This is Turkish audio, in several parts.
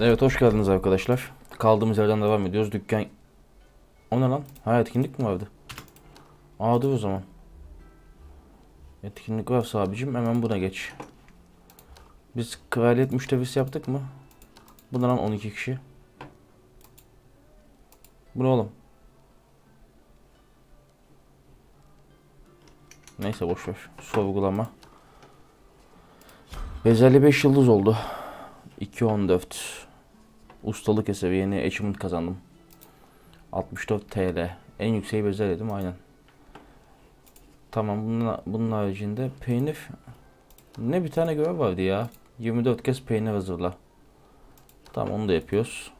Evet hoş geldiniz arkadaşlar. Kaldığımız yerden devam ediyoruz. Dükkan... O ne lan? Ha etkinlik mi vardı? Aa dur o zaman. Etkinlik varsa abicim hemen buna geç. Biz kraliyet müştevisi yaptık mı? Bu lan 12 kişi? Bu ne oğlum? Neyse boş ver. Sorgulama. Bezelye 5 yıldız oldu. 2.14 Ustalık eseri yeni achievement kazandım. 64 TL. En yükseği bezelye değil mi? Aynen. Tamam bunun, bunun haricinde peynir ne bir tane görev vardı ya. 24 kez peynir hazırla. Tamam onu da yapıyoruz.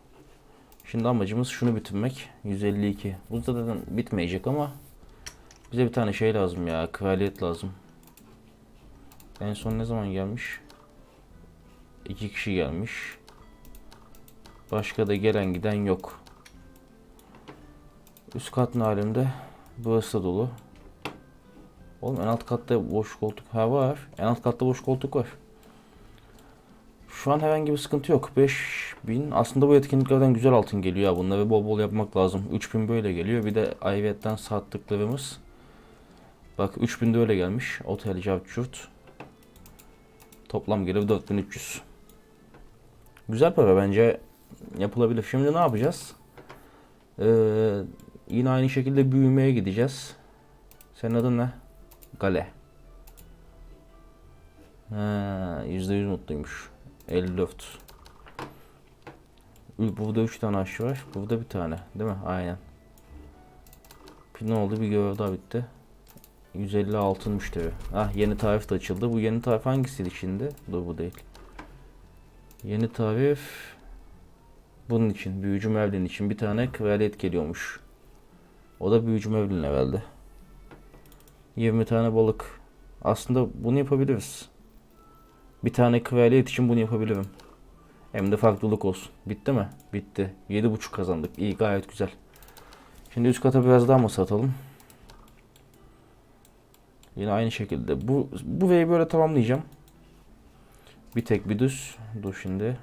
Şimdi amacımız şunu bitirmek. 152. Bu zaten bitmeyecek ama bize bir tane şey lazım ya. Kraliyet lazım. En son ne zaman gelmiş? İki kişi gelmiş. Başka da gelen giden yok. Üst kat ne halimde? Burası da dolu. Oğlum en alt katta boş koltuk ha var. En alt katta boş koltuk var. Şu an herhangi bir sıkıntı yok. 5000 aslında bu etkinliklerden güzel altın geliyor ya. Bunları bol bol yapmak lazım. 3000 böyle geliyor. Bir de ayrıyetten sattıklarımız. Bak 3000 de öyle gelmiş. Otel Cavçurt. Toplam gelir 4300. Güzel para bence yapılabilir. Şimdi ne yapacağız? Ee, yine aynı şekilde büyümeye gideceğiz. Senin adın ne? Gale. Ha, %100 mutluymuş. 54. Ü- Burada 3 tane aşı var. Burada bir tane. Değil mi? Aynen. Ne oldu? Bir görev daha bitti. 150 altın müşteri. Ah yeni tarif de açıldı. Bu yeni tarif hangisiydi şimdi? Dur bu değil. Yeni tarif bunun için. Büyücü Mevlin için bir tane kraliyet geliyormuş. O da Büyücü Mevlin evvelde. 20 tane balık. Aslında bunu yapabiliriz. Bir tane kraliyet için bunu yapabilirim. Hem de farklılık olsun. Bitti mi? Bitti. 7.5 kazandık. İyi gayet güzel. Şimdi üst kata biraz daha mı satalım? Yine aynı şekilde. Bu bu V'yi böyle tamamlayacağım. Bir tek bir düz. Dur şimdi.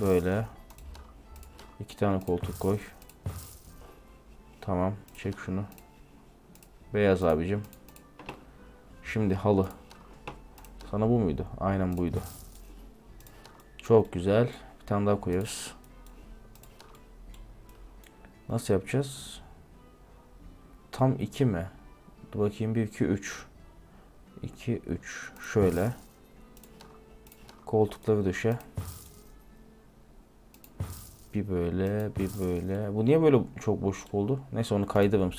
Böyle. İki tane koltuk koy. Tamam. Çek şunu. Beyaz abicim. Şimdi halı. Sana bu muydu? Aynen buydu. Çok güzel. Bir tane daha koyarız. Nasıl yapacağız? Tam 2 mi? Dur bakayım 1 2 3. 2 3 şöyle. Koltukları döşe. Bir böyle, bir böyle. Bu niye böyle çok boşluk oldu? Neyse onu kaydırırım.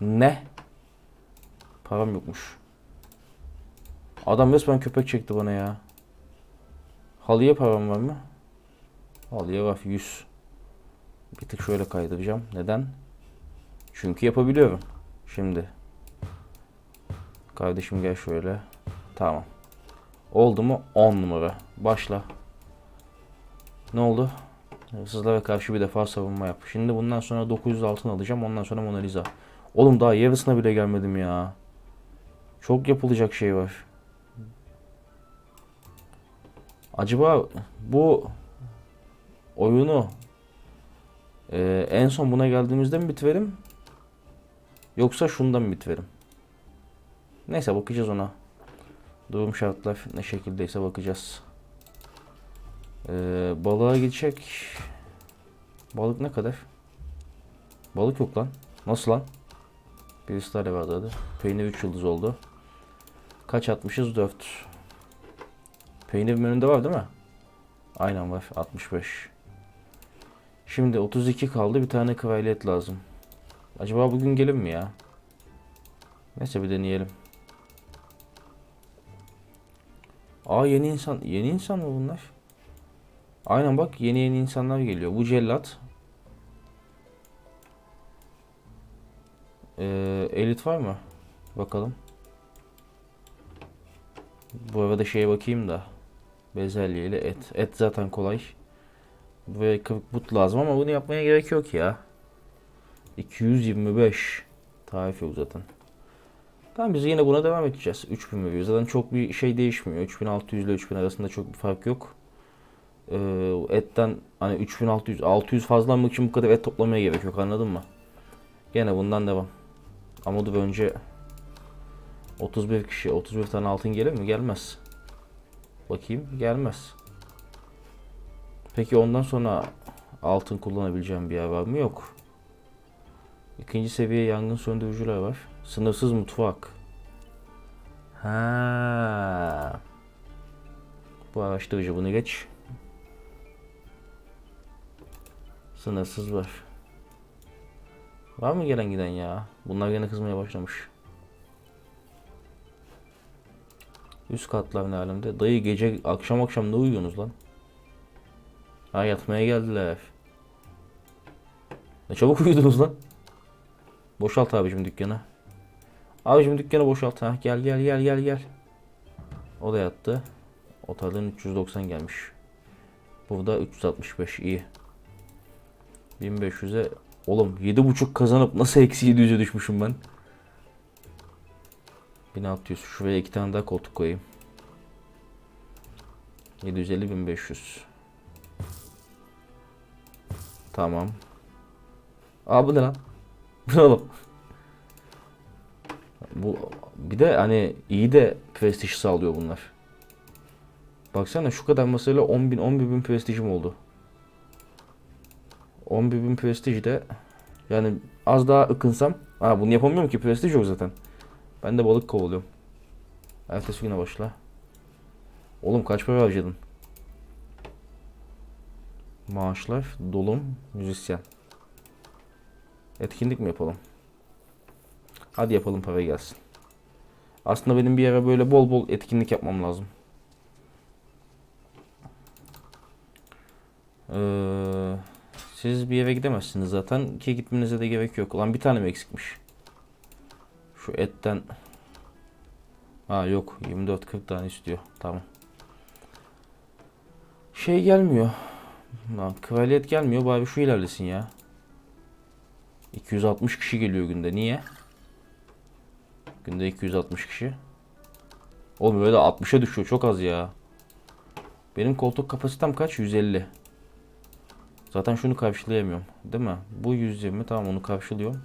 Ne? Param yokmuş. Adam resmen köpek çekti bana ya. Halıya param var mı? Halıya var 100. Bir tık şöyle kaydıracağım. Neden? Çünkü yapabiliyorum. Şimdi. Kardeşim gel şöyle. Tamam. Oldu mu? 10 numara. Başla. Ne oldu? Hırsızlara karşı bir defa savunma yap. Şimdi bundan sonra 900 altın alacağım. Ondan sonra Mona Lisa. Oğlum daha yarısına bile gelmedim ya. Çok yapılacak şey var. Acaba bu oyunu e, en son buna geldiğimizde mi bitirelim? Yoksa şundan mı bitirelim? Neyse bakacağız ona. Durum şartlar ne şekildeyse bakacağız. Ee, balığa gidecek. Balık ne kadar? Balık yok lan. Nasıl lan? Birisi daha vardı adı. Peynir 3 yıldız oldu. Kaç atmışız? 4. Peynir menüde var değil mi? Aynen var. 65. Şimdi 32 kaldı. Bir tane kraliyet lazım. Acaba bugün gelir mi ya? Neyse bir deneyelim. Aa yeni insan. Yeni insan mı bunlar? Aynen bak yeni yeni insanlar geliyor. Bu cellat. Ee, elit var mı? Bakalım. Bu arada şeye bakayım da. Bezelye ile et. Et zaten kolay. Ve kırık but lazım ama bunu yapmaya gerek yok ya. 225. Tarif yok zaten. Tamam biz yine buna devam edeceğiz. 3000 veriyor. Zaten çok bir şey değişmiyor. 3600 ile 3000 arasında çok bir fark yok. Ee, etten hani 3600 600 fazlalanmak için bu kadar et toplamaya gerek yok anladın mı? Gene bundan devam. Ama dur önce 31 kişi 31 tane altın gelir mi? Gelmez. Bakayım gelmez. Peki ondan sonra altın kullanabileceğim bir yer var mı? Yok. İkinci seviye yangın söndürücüler var. Sınırsız mutfak. Ha. Bu araştırıcı bunu geç. Sınırsız var. Var mı gelen giden ya? Bunlar gene kızmaya başlamış. Üst katlar ne alemde? Dayı gece akşam akşam ne uyuyorsunuz lan? Ha yatmaya geldiler. Ne çabuk uyudunuz lan. Boşalt abicim dükkanı. Abicim dükkanı boşalt ha. Gel gel gel gel gel. O da yattı. Otelden 390 gelmiş. Burada 365 iyi. 1500'e oğlum 7.5 kazanıp nasıl eksi 700'e düşmüşüm ben. 1600 şuraya iki tane daha koltuk koyayım. 750 1500. Tamam. Aa bu ne lan? Bu ne? Bu bir de hani iyi de prestij sağlıyor bunlar. Baksana şu kadar masayla 10 bin 11 bin prestijim oldu. 11 bin prestij de yani az daha ıkınsam ha bunu yapamıyorum ki prestij yok zaten. Ben de balık kovalıyorum. Ertesi güne başla. Oğlum kaç para harcadın? Maaşlar, dolum, müzisyen. Etkinlik mi yapalım? Hadi yapalım para gelsin. Aslında benim bir ara böyle bol bol etkinlik yapmam lazım. Ee, siz bir yere gidemezsiniz zaten ki gitmenize de gerek yok. Ulan bir tane mi eksikmiş? Şu etten Ha yok 24-40 tane istiyor. Tamam. Şey gelmiyor. Lan kraliyet gelmiyor bari şu ilerlesin ya. 260 kişi geliyor günde. Niye? Günde 260 kişi. Oğlum böyle 60'a düşüyor. Çok az ya. Benim koltuk kapasitem kaç? 150. Zaten şunu karşılayamıyorum. Değil mi? Bu 120. Tamam onu karşılıyorum.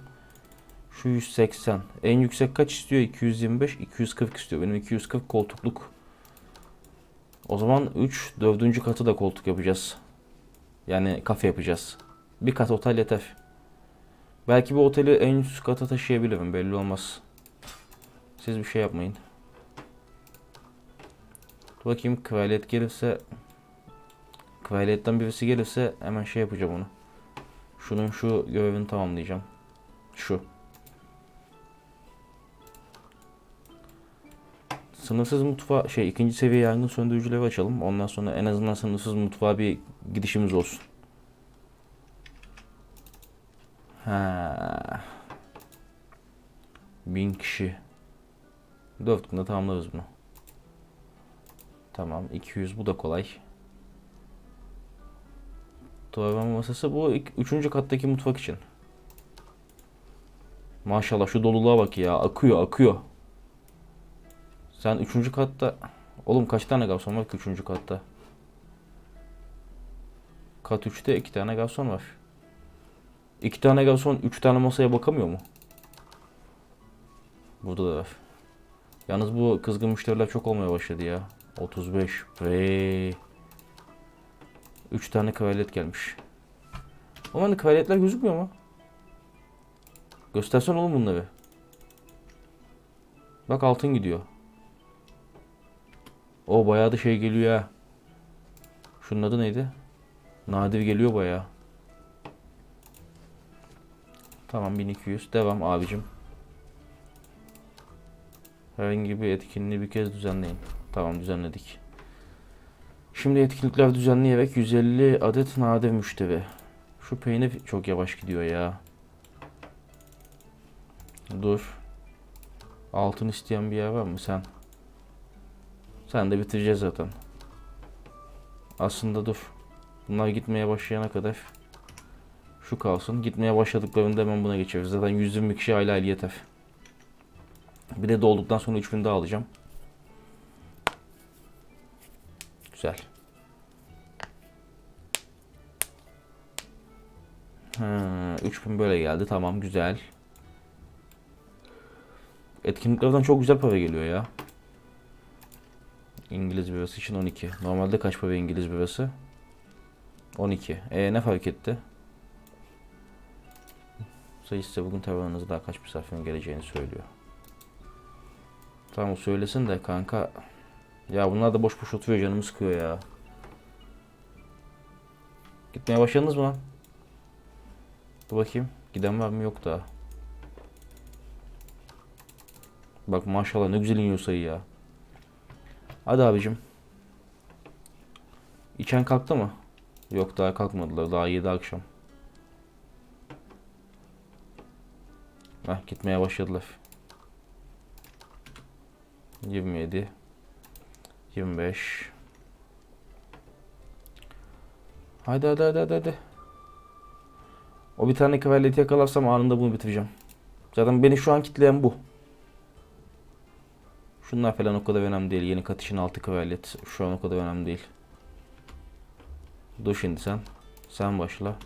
Şu 180. En yüksek kaç istiyor? 225. 240 istiyor. Benim 240 koltukluk. O zaman 3. Dördüncü katı da koltuk yapacağız. Yani kafe yapacağız. Bir kat otel yeter. Belki bu oteli en üst kata taşıyabilirim. Belli olmaz. Siz bir şey yapmayın. Dur bakayım kraliyet gelirse kraliyetten birisi gelirse hemen şey yapacağım onu. Şunun şu görevini tamamlayacağım. Şu. Sınırsız mutfağı şey ikinci seviye yangın söndürücüleri açalım. Ondan sonra en azından sınırsız mutfağa bir gidişimiz olsun. Ha. Bin kişi. Dört günde tamamlarız bunu. Tamam 200 bu da kolay. Tuvalet masası bu ilk- üçüncü kattaki mutfak için. Maşallah şu doluluğa bak ya akıyor akıyor. Sen üçüncü katta oğlum kaç tane garson var ki üçüncü katta? Kat 3'te iki tane garson var. İki tane garson üç tane masaya bakamıyor mu? Burada da var. Yalnız bu kızgın müşteriler çok olmaya başladı ya. 35. Vey. 3 tane kraliyet gelmiş. Ama hani kraliyetler gözükmüyor mu? Göstersen oğlum bunları. Bak altın gidiyor. O bayağı da şey geliyor ya. Şunun adı neydi? Nadir geliyor bayağı. Tamam 1200. Devam abicim. Herhangi bir etkinliği bir kez düzenleyin. Tamam düzenledik. Şimdi etkinlikler düzenleyerek 150 adet nadir müşteri. Şu peynir çok yavaş gidiyor ya. Dur. Altın isteyen bir yer var mı sen? Sen de bitireceğiz zaten. Aslında dur. Bunlar gitmeye başlayana kadar şu kalsın. Gitmeye başladıklarında hemen buna geçeriz. Zaten 120 kişi aile yeter. Bir de dolduktan sonra 3000 daha alacağım. Güzel. Ha, 3000 böyle geldi. Tamam güzel. Etkinliklerden çok güzel para geliyor ya. İngiliz bibası için 12. Normalde kaç para İngiliz bibası? 12. E ne fark etti? Sayı size bugün tavanınızda daha kaç misafirin geleceğini söylüyor. Tamam söylesin de kanka. Ya bunlar da boş boş oturuyor canımı sıkıyor ya. Gitmeye başladınız mı lan? Dur bakayım. Giden var mı? Yok daha. Bak maşallah ne güzel iniyor sayı ya. Hadi abicim. İçen kalktı mı? Yok daha kalkmadılar. Daha 7 akşam. Heh, gitmeye başladılar. 27 25 Haydi hadi hadi hadi hadi. O bir tane kıvaleti yakalarsam anında bunu bitireceğim. Zaten beni şu an kitleyen bu. Şunlar falan o kadar önemli değil. Yeni katışın altı kıvalet şu an o kadar önemli değil. Dur şimdi sen. Sen başla.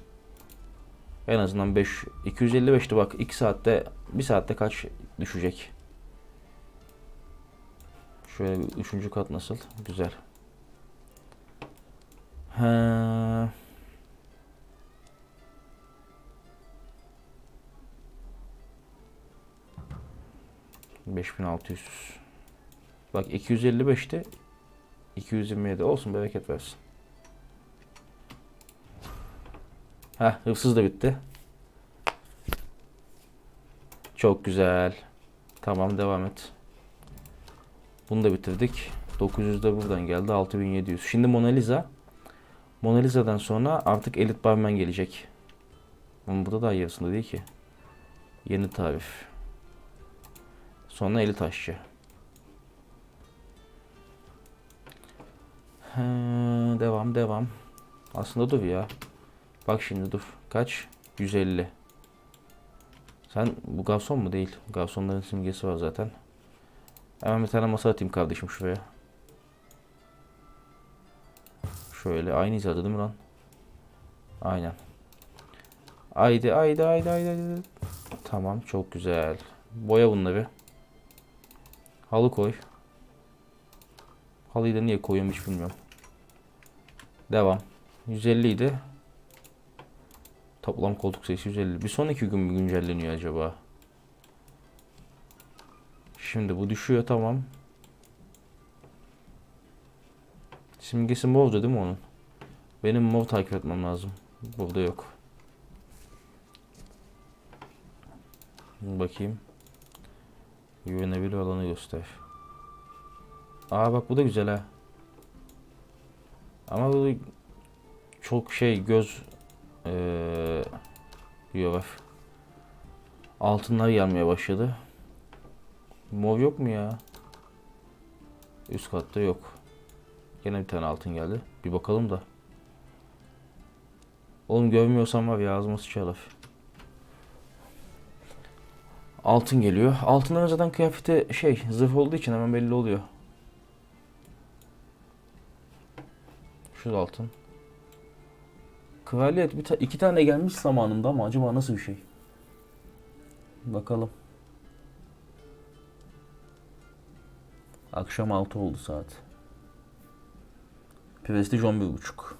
En azından 5 255'ti bak 2 saatte 1 saatte kaç düşecek? Şöyle bir üçüncü kat nasıl? Güzel. Ha. Beş bin altı yüz. Bak 255'ti. 227 olsun bereket versin. Heh hırsız da bitti. Çok güzel. Tamam devam et. Bunu da bitirdik. 900 de buradan geldi. 6700. Şimdi Mona Lisa. Mona Lisa'dan sonra artık Elit Barman gelecek. Ama burada daha yarısında değil ki. Yeni tarif. Sonra Elit Aşçı. Devam devam. Aslında dur ya. Bak şimdi dur. Kaç? 150. Sen bu garson mu değil? Garsonların simgesi var zaten. Hemen bir tane masa atayım kardeşim şuraya. Şöyle aynı hizadı değil mi lan? Aynen. Haydi haydi haydi haydi. haydi. Tamam çok güzel. Boya bunları. Halı koy. Halıyı da niye koyuyorum hiç bilmiyorum. Devam. 150 idi. Toplam koltuk sayısı 150. Bir sonraki gün mü güncelleniyor acaba? Şimdi bu düşüyor tamam. Simgesi mov'du değil mi onun? Benim mov takip etmem lazım. Burada yok. Bakayım. Güvenebilir alanı göster. Aa bak bu da güzel ha. Ama bu çok şey göz ee, diyor Altınlar gelmeye başladı. Mov yok mu ya? Üst katta yok. Yine bir tane altın geldi. Bir bakalım da. Oğlum görmüyorsam var ya ağzıma sıçarlar. Altın geliyor. Altınların zaten kıyafeti şey zırh olduğu için hemen belli oluyor. Şu altın. Kraliyet bir ta iki tane gelmiş zamanında ama acaba nasıl bir şey? Bakalım. Akşam 6 oldu saat. Prestij 11.30.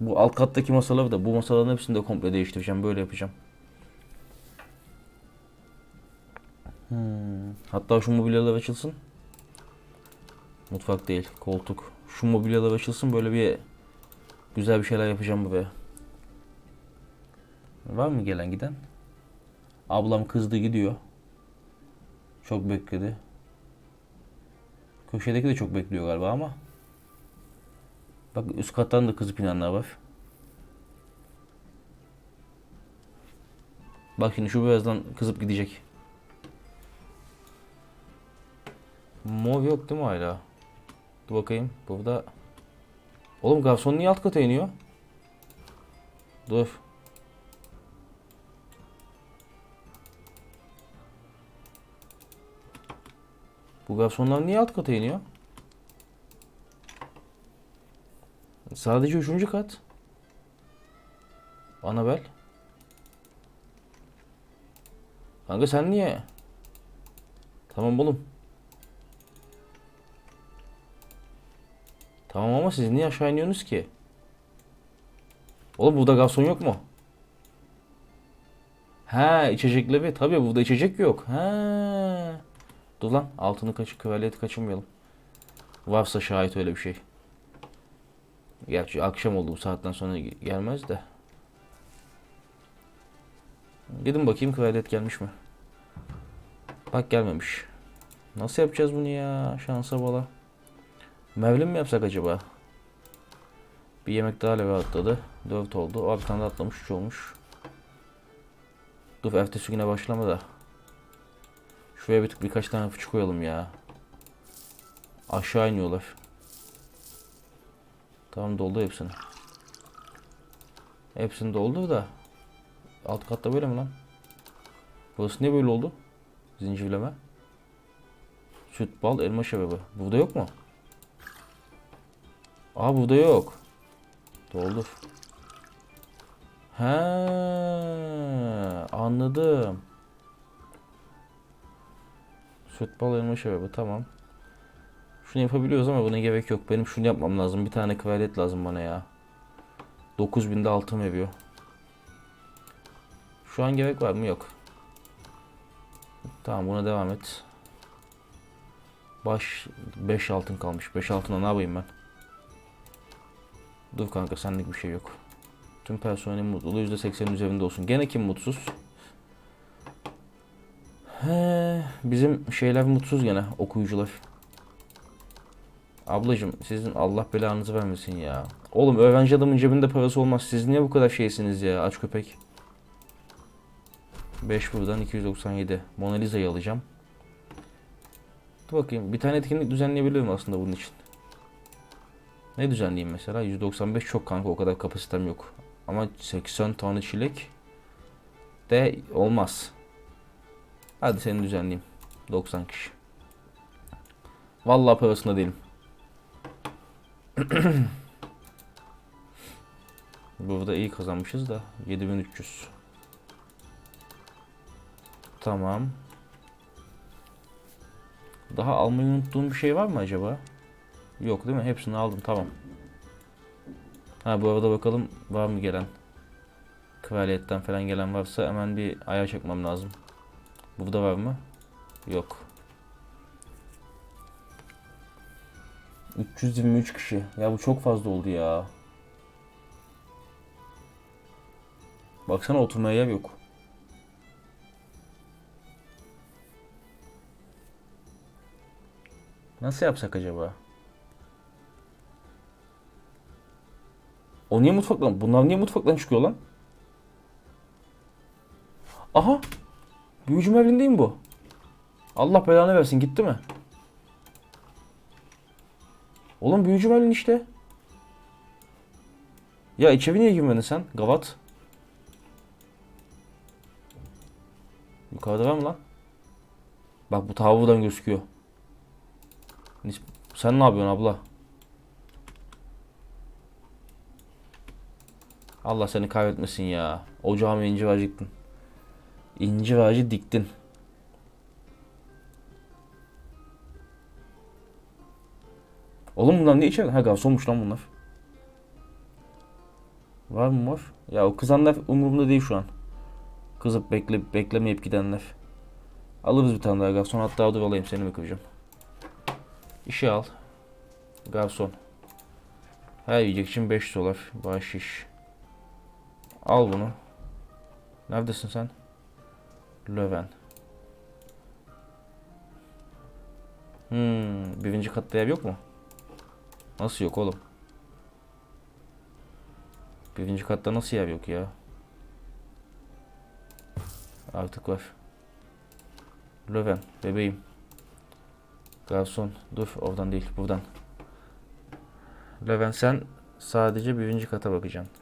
Bu alt kattaki masaları da bu masaların hepsini de komple değiştireceğim. Böyle yapacağım. Hmm. Hatta şu mobilyalar açılsın. Mutfak değil, koltuk. Şu mobilyalar açılsın böyle bir güzel bir şeyler yapacağım buraya. Var mı gelen giden? Ablam kızdı gidiyor. Çok bekledi. Köşedeki de çok bekliyor galiba ama. Bak üst kattan da kızıp inenler var. Bak şimdi şu birazdan kızıp gidecek. Mov yok değil mi hala? Dur bakayım. Burada. Oğlum garson niye alt kata iniyor? Dur. Bu garsonlar niye alt kata iniyor? Sadece üçüncü kat. Anabel. Kanka sen niye? Tamam oğlum. Tamam ama siz niye aşağı iniyorsunuz ki? Oğlum burada garson yok mu? Ha içecekleri. Tabii burada içecek yok. Ha. Dur lan altını kaçır kraliyeti kaçırmayalım. Varsa şahit öyle bir şey. Gerçi akşam oldu bu saatten sonra ge- gelmez de. Gidin bakayım kraliyet gelmiş mi? Bak gelmemiş. Nasıl yapacağız bunu ya? Şansa bala. Mevlim mi yapsak acaba? Bir yemek daha leve atladı. 4 oldu. O bir tane de atlamış 3 olmuş. Dur ertesi güne başlama da. Şuraya bir tık birkaç tane fıçı koyalım ya. Aşağı iniyorlar. Tamam doldu hepsini. Hepsini doldur da. Alt katta böyle mi lan? Burası niye böyle oldu? Zincirleme. Süt, bal, elma şebebi. Burada yok mu? Aa burada yok. Doldur. He, anladım. Süt, bal, elma şebebi tamam. Şunu yapabiliyoruz ama buna gerek yok. Benim şunu yapmam lazım. Bir tane kraliyet lazım bana ya. 9000'de altın veriyor. Şu an gerek var mı? Yok. Tamam buna devam et. Baş 5 altın kalmış. 5 altına ne yapayım ben? Dur kanka senlik bir şey yok. Tüm personelin mutluluğu %80'in üzerinde olsun. Gene kim mutsuz? He, bizim şeyler mutsuz gene okuyucular. Ablacım sizin Allah belanızı vermesin ya. Oğlum öğrenci adamın cebinde parası olmaz. Siz niye bu kadar şeysiniz ya aç köpek. 5 buradan 297. Mona Lisa'yı alacağım. Dur bakayım bir tane etkinlik düzenleyebilirim aslında bunun için. Ne düzenleyeyim mesela? 195 çok kanka o kadar kapasitem yok. Ama 80 tane çilek de olmaz. Hadi seni düzenleyeyim. 90 kişi. Vallahi parasında değilim. Burada iyi kazanmışız da 7300. Tamam. Daha almayı unuttuğum bir şey var mı acaba? Yok değil mi? Hepsini aldım tamam. Ha bu arada bakalım var mı gelen? Kraliyetten falan gelen varsa hemen bir ayağa çekmem lazım. Burada var mı? Yok. 323 kişi. Ya bu çok fazla oldu ya. Baksana oturmaya yer yok. Nasıl yapsak acaba? O niye mutfaktan? Bunlar niye mutfaktan çıkıyor lan? Aha! Büyücü Merlin değil mi bu? Allah belanı versin gitti mi? Oğlum büyücü Merlin işte. Ya içeri niye girmedin sen? Gavat. Yukarıda var mı lan? Bak bu tavuğu buradan gözüküyor. Sen ne yapıyorsun abla? Allah seni kahretmesin ya. Ocağıma incir ağacı İncir ağacı diktin. Oğlum bunlar ne içeride? Ha garsonmuş lan bunlar. Var mı var? Ya o kızanlar umurumda değil şu an. Kızıp bekle, beklemeyip gidenler. Alırız bir tane daha garson. Hatta dur alayım seni mi kıracağım? İşe al. Garson. Her yiyecek için 5 dolar. Bahşiş. Al bunu. Neredesin sen? Löwen. Hmm, birinci katta ev yok mu? Nasıl yok oğlum? Birinci katta nasıl yer yok ya? Artık var. Löwen, bebeğim. Garson, dur oradan değil, buradan. Löwen sen sadece birinci kata bakacaksın.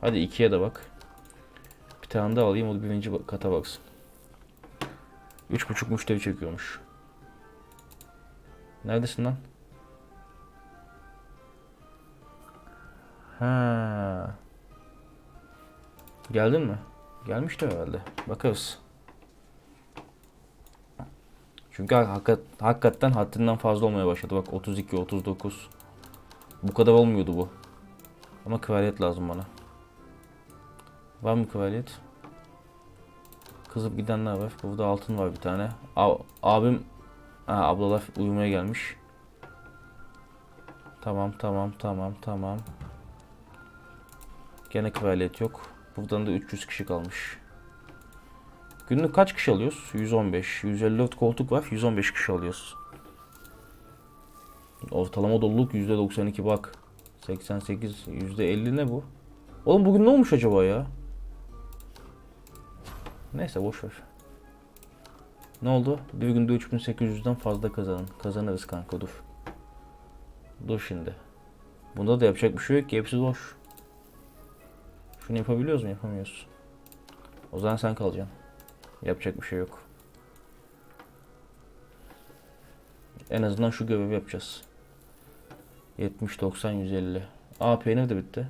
Hadi ikiye de bak. Tane daha alayım, o birinci kata baksın. 3.5 müşteri çekiyormuş. Neredesin lan? Ha. Geldin mi? Gelmiştir herhalde. Bakarız. Çünkü hakikat, hakikaten haddinden fazla olmaya başladı. Bak 32, 39. Bu kadar olmuyordu bu. Ama kraliyet lazım bana. Var mı kraliyet? Kızıp gidenler var. Burada altın var bir tane. A- abim, ha, ablalar uyumaya gelmiş. Tamam, tamam, tamam, tamam. Gene kraliyet yok. Buradan da 300 kişi kalmış. Günlük kaç kişi alıyoruz? 115. 154 koltuk var. 115 kişi alıyoruz. Ortalama doluluk %92 bak. 88, %50 ne bu? Oğlum bugün ne olmuş acaba ya? Neyse boş ver. Ne oldu? Bir günde 3800'den fazla kazanın. Kazanırız kanka dur. Dur şimdi. Bunda da yapacak bir şey yok ki hepsi boş. Şunu yapabiliyoruz mu? Yapamıyoruz. O zaman sen kalacaksın. Yapacak bir şey yok. En azından şu görevi yapacağız. 70, 90, 150. Aa peynir de bitti.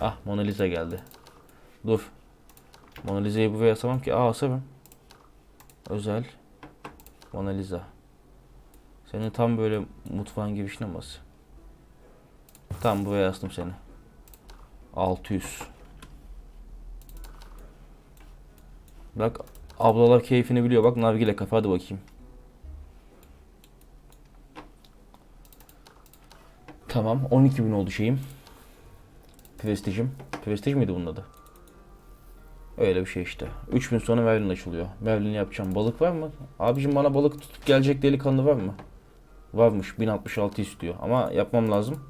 Ah Mona Lisa geldi. Dur. Mona Lisa'yı buraya asamam ki. Aa asarım. Özel. Mona Lisa. Senin tam böyle mutfağın girişine mi as? Tam buraya astım seni. 600. Bak ablalar keyfini biliyor. Bak nargile kafa hadi bakayım. Tamam 12.000 oldu şeyim. Prestijim. Prestij miydi bunun adı? Öyle bir şey işte. 3000 sonra Merlin açılıyor. Merlin yapacağım. Balık var mı? Abicim bana balık tutup gelecek delikanlı var mı? Varmış. 1066 istiyor. Ama yapmam lazım.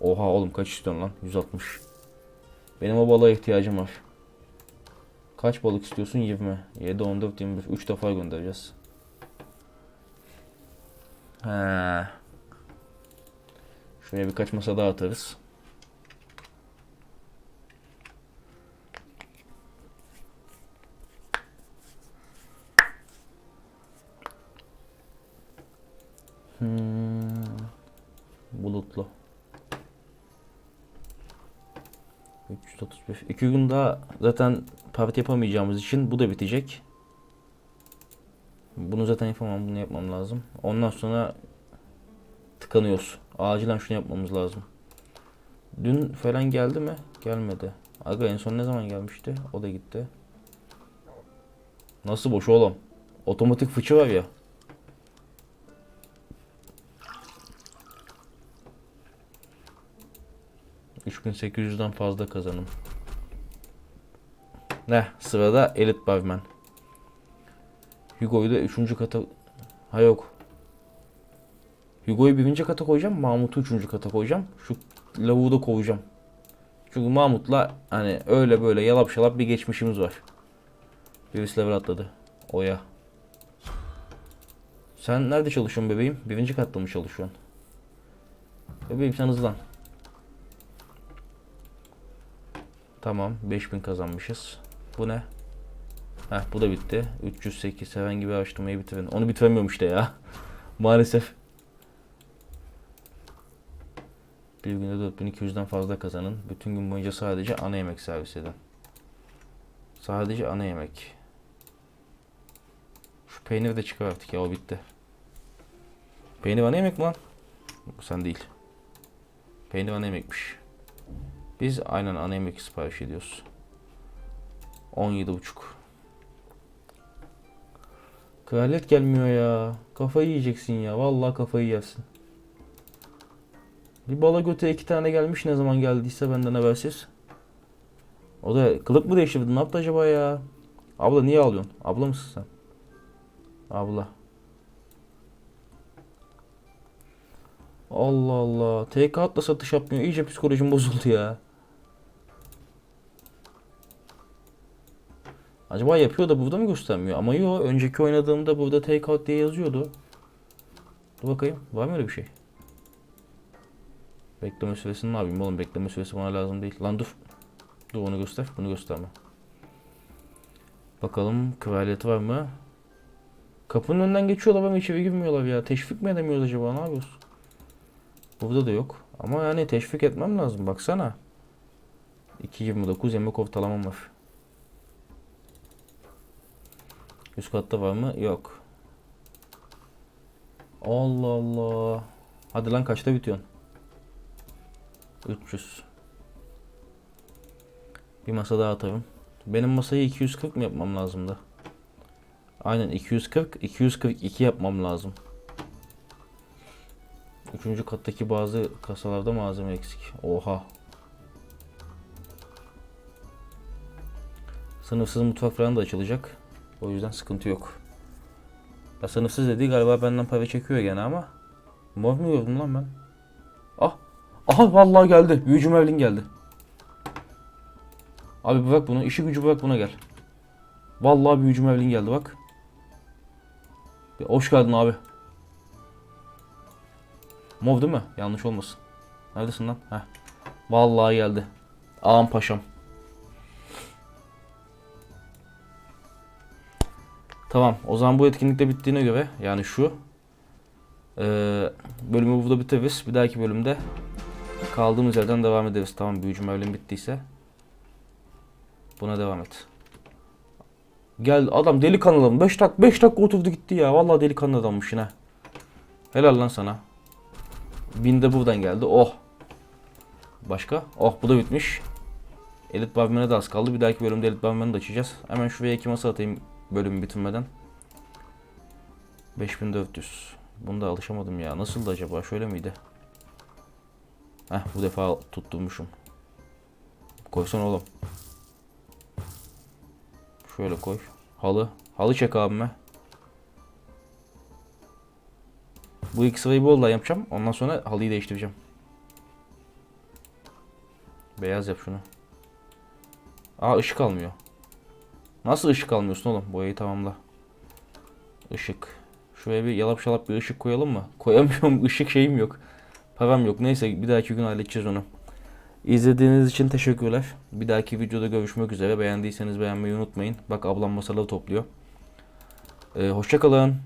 Oha oğlum kaç istiyorsun lan? 160. Benim o balığa ihtiyacım var. Kaç balık istiyorsun? 20. 7, 14, 21. 3 defa göndereceğiz. He. Şuraya birkaç masa daha atarız. İki gün daha zaten parti yapamayacağımız için bu da bitecek. Bunu zaten yapamam. Bunu yapmam lazım. Ondan sonra tıkanıyoruz. Acilen şunu yapmamız lazım. Dün falan geldi mi? Gelmedi. Aga en son ne zaman gelmişti? O da gitti. Nasıl boş oğlum? Otomatik fıçı var ya. ...3800'den fazla kazanım. Ne? Sırada Elite Barman. Hugo'yu da 3. kata... Ha yok. Hugo'yu birinci kata koyacağım. Mahmut'u üçüncü kata koyacağım. Şu lavuğu da kovacağım. Çünkü Mahmut'la hani öyle böyle yalap şalap bir geçmişimiz var. Birisi level atladı. Oya. Sen nerede çalışıyorsun bebeğim? Birinci katta mı çalışıyorsun? Bebeğim sen hızlan. Tamam 5000 kazanmışız. Bu ne? Heh bu da bitti. 308 herhangi bir araştırmayı bitirin. Onu bitiremiyorum işte ya. Maalesef. Bir günde 4200'den fazla kazanın. Bütün gün boyunca sadece ana yemek servis edin. Sadece ana yemek. Şu peyniri de çıkar artık ya o bitti. Peynir ana yemek mi lan? Bu sen değil. Peynir ana yemekmiş. Biz aynen ana yemek sipariş ediyoruz. 17.5 Kraliyet gelmiyor ya. Kafayı yiyeceksin ya. Vallahi kafayı yersin. Bir bala göte iki tane gelmiş ne zaman geldiyse benden habersiz. O da kılık mı değiştirdi? Ne yaptı acaba ya? Abla niye ağlıyorsun? Abla mısın sen? Abla. Allah Allah. TK atla satış yapmıyor. İyice psikolojim bozuldu ya. Acaba yapıyor da burada mı göstermiyor? Ama yok. Önceki oynadığımda burada take out diye yazıyordu. Dur bakayım. Var mı öyle bir şey? Bekleme süresini ne yapayım oğlum? Bekleme süresi bana lazım değil. Lan dur. Dur onu göster. Bunu gösterme. Bakalım kraliyeti var mı? Kapının önünden geçiyorlar ama içeri girmiyorlar ya. Teşvik mi edemiyoruz acaba? Ne yapıyoruz? Burada da yok. Ama yani teşvik etmem lazım. Baksana. 2.29 yemek ortalamam var. Üst katta var mı? Yok. Allah Allah. Hadi lan kaçta bitiyorsun? 300. Bir masa daha atarım. Benim masayı 240 mı yapmam lazımdı? Aynen 240, 242 yapmam lazım. Üçüncü kattaki bazı kasalarda malzeme eksik. Oha. Sınıfsız mutfak falan da açılacak. O yüzden sıkıntı yok. Ya sınıfsız dediği galiba benden para çekiyor gene ama. Mor mu gördüm lan ben? Ah. Aha vallahi geldi. Büyücü Merlin geldi. Abi bırak bunu. işi gücü bırak buna gel. Vallahi büyücü Merlin geldi bak. Bir Hoş geldin abi. Mov değil mi? Yanlış olmasın. Neredesin lan? Heh. Vallahi geldi. Ağam paşam. Tamam. O zaman bu etkinlik de bittiğine göre yani şu eee, bölümü burada bitiririz. Bir dahaki bölümde kaldığımız yerden devam ederiz. Tamam büyücü Merlin bittiyse. Buna devam et. Gel adam delikanlı adam. 5 dakika 5 dakika oturdu gitti ya. Vallahi delikanlı adammış yine. Helal lan sana. Bin de buradan geldi. Oh. Başka? Oh bu da bitmiş. Elit Barmen'e de az kaldı. Bir dahaki bölümde Elit Barmen'i de açacağız. Hemen şuraya iki masa atayım bölümü bitirmeden. 5400. Bunda alışamadım ya. Nasıldı acaba? Şöyle miydi? Heh bu defa tutturmuşum. Koysan oğlum. Şöyle koy. Halı. Halı çek abime. Bu bu olay yapacağım. Ondan sonra halıyı değiştireceğim. Beyaz yap şunu. Aa ışık almıyor. Nasıl ışık almıyorsun oğlum? Boyayı tamamla. Işık. Şuraya bir yalap şalap bir ışık koyalım mı? Koyamıyorum. Işık şeyim yok. Param yok. Neyse bir dahaki gün halledeceğiz onu. İzlediğiniz için teşekkürler. Bir dahaki videoda görüşmek üzere. Beğendiyseniz beğenmeyi unutmayın. Bak ablam masaları topluyor. Ee, hoşçakalın.